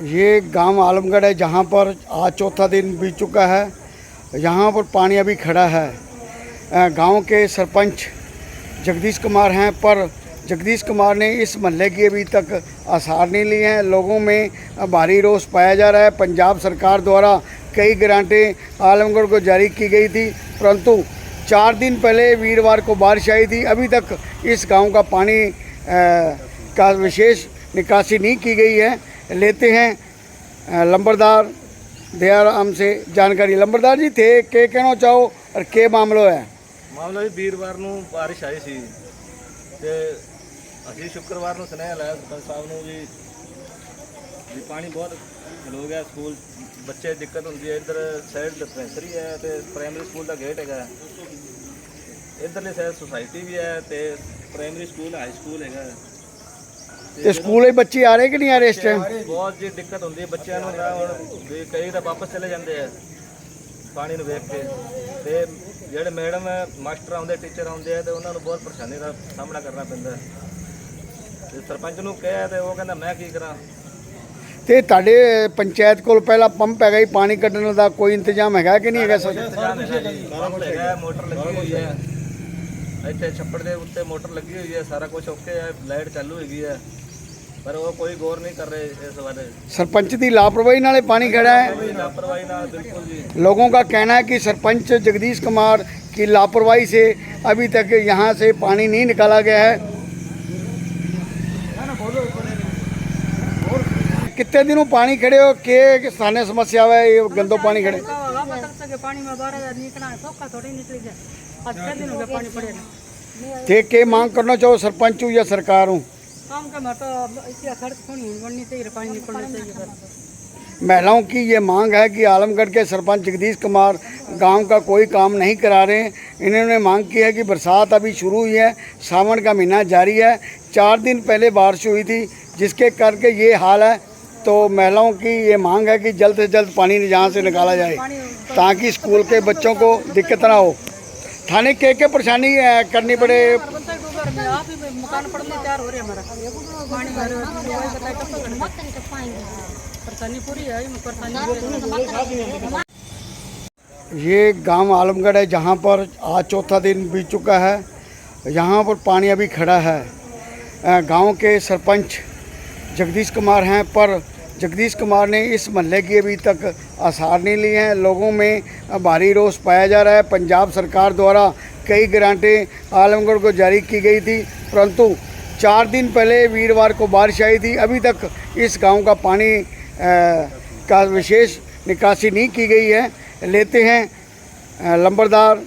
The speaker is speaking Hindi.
ये गाँव आलमगढ़ है जहाँ पर आज चौथा दिन बीत चुका है। यहाँ पर पानी अभी खड़ा है। गाँव के सरपंच जगदीश कुमार हैं पर जगदीश कुमार ने इस महल्ले की अभी तक आसार नहीं लिए हैं। लोगों में भारी रोष पाया जा रहा है। पंजाब सरकार द्वारा कई ग्रांटें आलमगढ़ को जारी की गई थी परंतु चार दिन पहले वीरवार को बारिश आई थी। अभी तक इस गाँव का पानी अ, का विशेष निकासी नहीं की गई है। लेते हैं अ, लंबरदार दयाराम से जानकारी लंबरदार जी थे के कहना चाहो और के मामलो है ਮਾਮਲਾ ਵੀ ਵੀਰਵਾਰ ਨੂੰ ਬਾਰਿਸ਼ ਆਈ ਸੀ ਤੇ ਅਸੀਂ ਸ਼ੁੱਕਰਵਾਰ ਨੂੰ ਸੁਨੇਹਾ ਲਾਇਆ ਸਰਪੰਚ ਸਾਹਿਬ ਨੂੰ ਵੀ ਵੀ ਪਾਣੀ ਬਹੁਤ ਖਲੋ ਗਿਆ ਸਕੂਲ ਬੱਚੇ ਦਿੱਕਤ ਹੁੰਦੀ ਹੈ ਇੱਧਰ ਸਾਈਡ ਡਿਸਪੈਂਸਰੀ ਹੈ ਤੇ ਪ੍ਰਾਇਮਰੀ ਸਕੂਲ ਦਾ ਗੇਟ ਹੈਗਾ ਇੱਧਰਲੇ ਸਾਈਡ ਸੁਸਾਇਟੀ ਵੀ ਹੈ ਤੇ ਪ੍ਰਾਇਮਰੀ ਸਕੂਲ ਹਾਈ ਸਕੂਲ ਹੈਗਾ ਤੇ ਸਕੂਲ ਦੇ ਬੱਚੇ ਆ ਰਹੇ ਕਿ ਨਹੀਂ ਆ ਰਹੇ ਇਸ ਟਾਈਮ ਬਹੁਤ ਜੀ ਦਿੱਕਤ ਹੁੰਦੀ ਹੈ ਬੱਚਿਆਂ ਨੂੰ ਨਾ ਹੁਣ ਵੀ ਕਈ ਤਾਂ ਵਾਪਸ ਚਲੇ ਜਾਂਦੇ ਆ ਪਾਣੀ ਨੂੰ ਵੇਖ ਕੇ। ਤੇ ਜਿਹੜੇ ਮੈਡਮ ਮਾਸਟਰ ਆਉਂਦੇ ਟੀਚਰ ਆਉਂਦੇ ਆ ਤੇ ਉਹਨਾਂ ਨੂੰ ਬਹੁਤ ਪਰੇਸ਼ਾਨੀ ਦਾ ਸਾਹਮਣਾ ਕਰਨਾ ਪੈਂਦਾ ਹੈ। ਤੇ ਸਰਪੰਚ ਨੂੰ ਕਿਹਾ ਤੇ ਉਹ ਕਹਿੰਦਾ ਮੈਂ ਕੀ ਕਰਾਂ? ਤੇ ਤੁਹਾਡੇ ਪੰਚਾਇਤ ਕੋਲ ਪਹਿਲਾਂ ਪੰਪ ਹੈਗਾ ਹੀ ਪਾਣੀ ਕੱਢਣ ਦਾ ਕੋਈ ਇੰਤਜ਼ਾਮ ਹੈਗਾ ਕਿ ਨਹੀਂ ਹੈਗਾ ਸਰ? ਇੰਤਜ਼ਾਮ ਹੈਗਾ ਜੀ। ਪੰਪ ਹੈਗਾ ਹੈ, ਮੋਟਰ ਲੱਗੀ ਹੋਈ ਹੈ। ਇੱਥੇ ਛੱਪੜ ਦੇ ਉੱਤੇ ਮੋਟਰ ਲੱਗੀ ਹੋਈ ਹੈ ਸਾਰਾ ਕੁਝ ਓਕੇ ਹੈ ਲਾਈਟ ਚਾਲੂ ਹੈਗੀ ਹੈ। ਪਰ ਉਹ ਕੋਈ ਗੌਰ ਨਹੀਂ ਕਰ ਰਹੇ ਇਸ ਬਾਰੇ सरपंच की लापरवाही नाले पानी खड़ा है ਕੋਈ ਲਾਪਰਵਾਹੀ ਨਾਲ ਬਿਲਕੁਲ ਜੀ लोगों का कहना है कि सरपंच जगदीश कुमार की लापरवाही से अभी तक यहाँ से पानी नहीं निकाला गया है कितने दिनों पानी खड़े हो के स्थानीय समस्या है ये गंदो पानी खड़े का होगा बता सके पानी में बारह हजार निकला है सबका थोड़ी निकली जाए अच्छे दिन हो गया पानी पड़े ना थे के मांग करना चाहो सरपंच हूँ या सरकार हूँ तो सर महिलाओं की ये मांग है कि आलमगढ़ के सरपंच जगदीश कुमार गाँव का कोई काम नहीं करा रहे हैं। इन्होंने मांग की है कि बरसात अभी शुरू हुई है, सावन का महीना जारी है। चार दिन पहले बारिश हुई थी, जिसके करके ये हाल है। तो महिलाओं की ये मांग है कि जल्द से जल्द पानी यहाँ से निकाला जाए, ताकि स्कूल के बच्चों को दिक्कत ना हो। थाने के के परेशानी करनी पड़े में आप ही मकान पड़ने तैयार हो रहे हमारा? पानी भर परेशानी पूरी है परेशानी। ये गाँव आलमगढ़ है, जहाँ पर आज चौथा दिन बीत चुका है। यहाँ पर पानी अभी खड़ा है। गाँव के सरपंच जगदीश कुमार हैं, पर जगदीश कुमार ने इस महल्ले की अभी तक आसार नहीं लिए हैं। लोगों में भारी रोष पाया जा रहा है। पंजाब सरकार द्वारा कई ग्रांटें आलमगढ़ को जारी की गई थी परंतु चार दिन पहले वीरवार को बारिश आई थी। अभी तक इस गाँव का पानी आ, का विशेष निकासी नहीं की गई है। लेते हैं लंबरदार